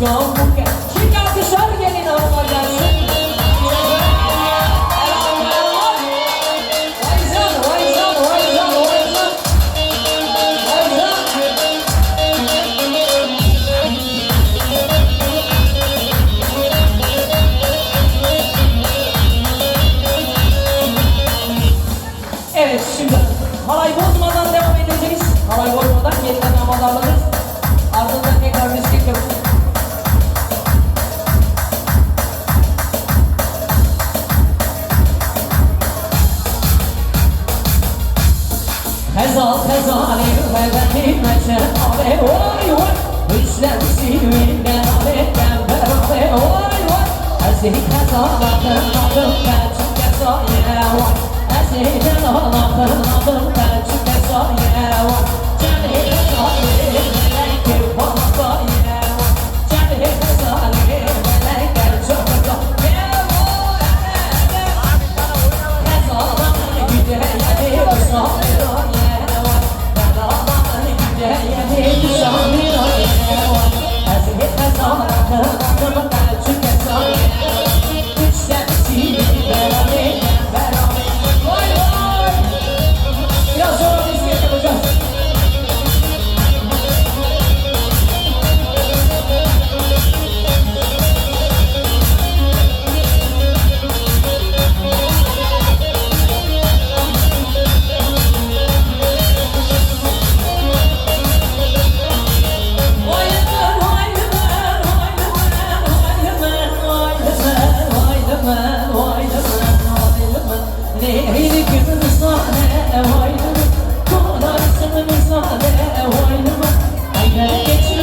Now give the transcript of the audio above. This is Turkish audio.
Go Buket. Şimdi alkışlar gelin hanıma gelsin. Evet şimdi halay bozmadan devam edeceğiz. Halay bozmadan yeniden havalarlarız. هزار هزار وبتي مشى علي واي واي مش لمسي من علي كم برعي واي واي أزيد هزار نظر بتشك صايا واي أزيد نظر نظر بتشك صايا واي جميل Come on, come on, Ağzımıza de e, oynama. Haydi geçme